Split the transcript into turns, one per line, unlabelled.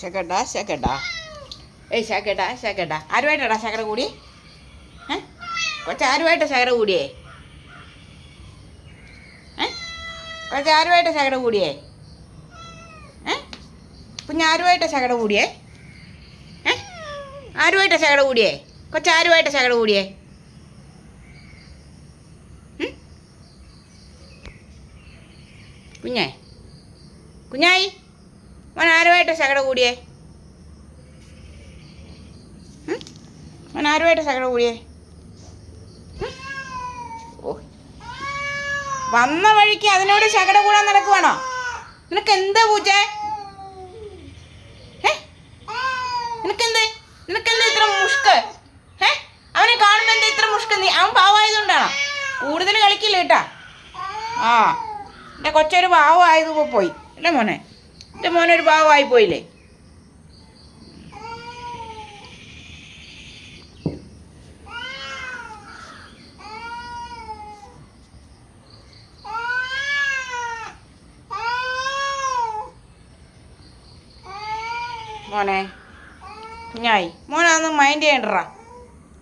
ശകടാ ശകടാ. ഏയ് ശകടാ ശകടാ. ആരുമായിട്ടാടാ ശകട കൂടി? ഏ? കൊച്ച ആരുമായിട്ടാ ശകട കൂടിയേ? ഏ? കൊച്ച ആരുമായിട്ടാ ശകട കൂടിയേ? ഏ? കുഞ്ഞ് ആരുമായിട്ടാ ശകട കൂടിയേ? ഏ? ആരുമായിട്ടാ ശകട കൂടിയേ? കൊച്ച ആരുമായിട്ടാ ശകട കൂടിയേ? കുഞ്ഞേ? കുഞ്ഞായി? മോൻ ആരുമായിട്ടാ ശകട കൂടിയേ? മോൻ ആരുമായിട്ടാ ശകട കൂടിയേ? വന്ന വഴിക്ക് അതിനോട് ശകട കൂടാൻ നടക്കുവാണോ? നിനക്ക് എന്താ പാവമായതുകൊണ്ടാണോ കൂടുതൽ കളിക്കില്ല കേട്ടാ? ആ. എന്റെ കൊച്ചൊരു പാവമായത് പോയി. അല്ലേ മോനെ. എന്റെ മോനൊരു പാവമായി പോയില്ലേ? മോനെ ഞായി മോനാന്ന് മൈൻഡ് ചെയ്യണ്ടറാ